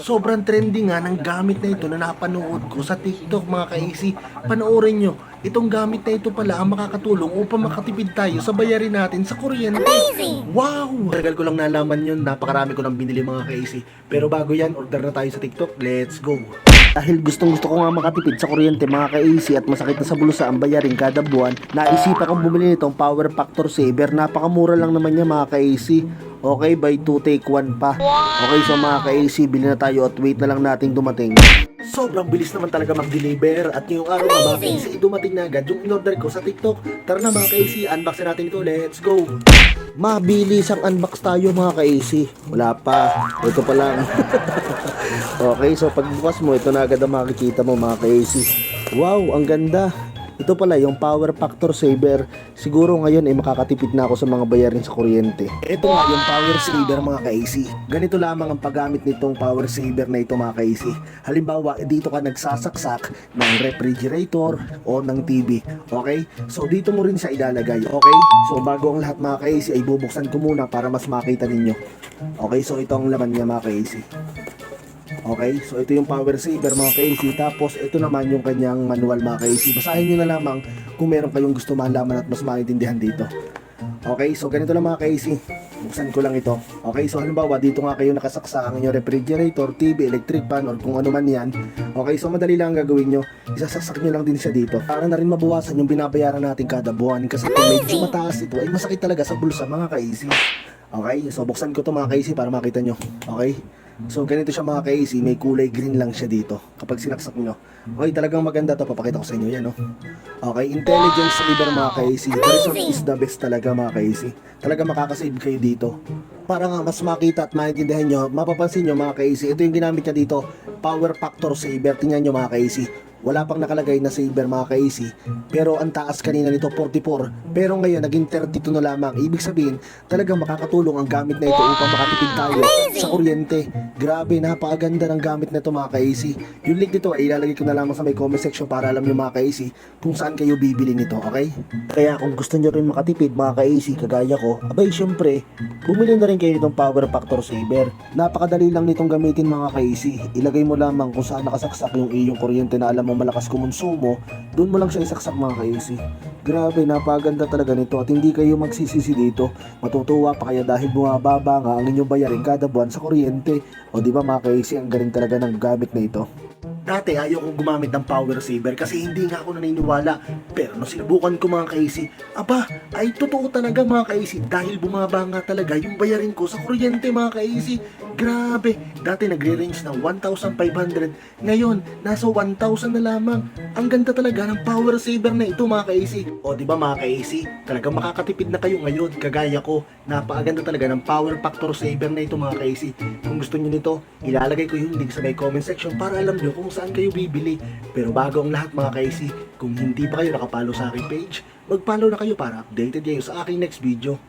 Sobrang trending nga ng gamit na ito na napanood ko sa TikTok mga ka-AC. Panoorin nyo, itong gamit na ito pala ang makakatulong upang makatipid tayo sa bayarin natin sa kuryente. Amazing! Wow! Tagal ko lang nalaman yun, napakarami ko nang binili mga ka-AC. Pero bago yan, order na tayo sa TikTok, let's go! Dahil gustong gusto ko nga makatipid sa kuryente mga ka-AC at masakit na sa bulsa ang bayarin kada buwan, naisipan kong bumili nitong Power Factor Saver. Napakamura lang naman niya mga ka-AC. Okay, by 2 take 1 pa. Okay, so mga ka-AC, bili na tayo at wait na lang nating dumating. Sobrang bilis naman talaga mag-deliver at ngayong araw mga ka-AC, dumating na agad yung in-order ko sa TikTok. Tara na mga ka-AC, unboxin natin ito. Let's go! Mabilis ang unbox tayo mga ka-AC. Wala pa. Ito pa lang. okay, so pagbukas mo, ito na agad ang makikita mo mga ka-AC. Wow, ang ganda. Ito pala yung power factor saver. Siguro ngayon ay makakatipid na ako sa mga bayarin sa kuryente. Ito nga yung power saver mga ka-AC. Ganito lamang ang paggamit nitong power saver na ito mga ka-AC. Halimbawa, eh, dito ka nagsasaksak ng refrigerator o ng TV. Okay? So dito mo rin siya ilalagay. Okay? So bago ang lahat mga ka-AC ay bubuksan ko muna para mas makita ninyo. Okay? So ito ang laman niya mga ka-AC. Okay, so ito yung power saver mga ka-AC. Tapos ito naman yung kanyang manual mga ka-AC. Basahin nyo na lamang kung meron kayong gusto malaman at mas maintindihan dito. Okay, so ganito lang mga ka-AC. Buksan ko lang ito. Okay, so halimbawa dito nga kayo nakasaksa ang inyong refrigerator, TV, electric fan, or kung ano man yan. Okay, so madali lang ang gagawin nyo. Isasaksak nyo lang din siya dito. Para na rin mabawasan yung binabayaran natin kada buwan. Kasi kung medyo mataas ito, ay masakit talaga sa bulsa mga ka-AC. Okay, so buksan ko to mga ka-AC para makita nyo. Okay? So ganito siya mga ka-AC, may kulay green lang siya dito kapag sinaksak nyo. Okay, talagang maganda to, papakita ko sa inyo yan, no? Okay, intelligence saver mga ka-AC. Is the best talaga mga ka-AC. Talaga makakasave kayo dito. Para nga mas makita at maintindihan nyo, mapapansin nyo mga ka-AC, ito yung ginamit niya dito, power factor saver. Tingnan nyo mga ka-AC. Wala pang nakalagay na saver mga ka-AC. Pero ang taas kanina nito 44. Pero ngayon naging 32 na lamang. Ibig sabihin, talagang makakatulong ang gamit na ito upang makatipid tayo sa kuryente. Grabe, napakaganda ng gamit na ito mga ka-AC. Yung link nito ay ilalagay ko na lamang sa may comment section para alam nyo mga ka-AC kung saan kayo bibili nito, okay? Kaya kung gusto nyo rin makatipid mga ka-AC kagaya ko, abay syempre, bumili na rin kayo nitong Power Factor Saver. Napakadali lang nitong gamitin mga ka-AC. Ilagay mo lamang kung saan nakasaksak yung iyong kuryente na alam mo malakas kumonsumo, doon mo lang siya isaksak mga ka-AC. Grabe, napaganda talaga nito at hindi kayo magsisisi dito. Matutuwa pa kaya dahil bumababa nga ang inyong bayarin kada buwan sa kuryente. O di ba mga ka-AC, ang galing talaga ng gamit na ito. Dati ayaw kong gumamit ng power saver kasi hindi nga ako naniniwala. Pero nung sinubukan ko mga ka-AC, aba, ay totoo talaga mga ka-AC dahil bumaba nga talaga yung bayarin ko sa kuryente mga ka-AC. Grabe, dati nagre-range ng 1,500, ngayon nasa 1,000 na lamang. Ang ganda talaga ng power saver na ito mga ka-AC. O di ba mga ka-AC, talagang makakatipid na kayo ngayon kagaya ko. Napakaganda talaga ng power factor saver na ito mga ka-AC. Kung gusto niyo nito, ilalagay ko yung link sa may comment section para alam niyo kung saan kayo bibili. Pero bago ang lahat mga ka-AC, kung hindi pa kayo nakapalo sa aking page, mag-follow na kayo para updated kayo sa aking next video.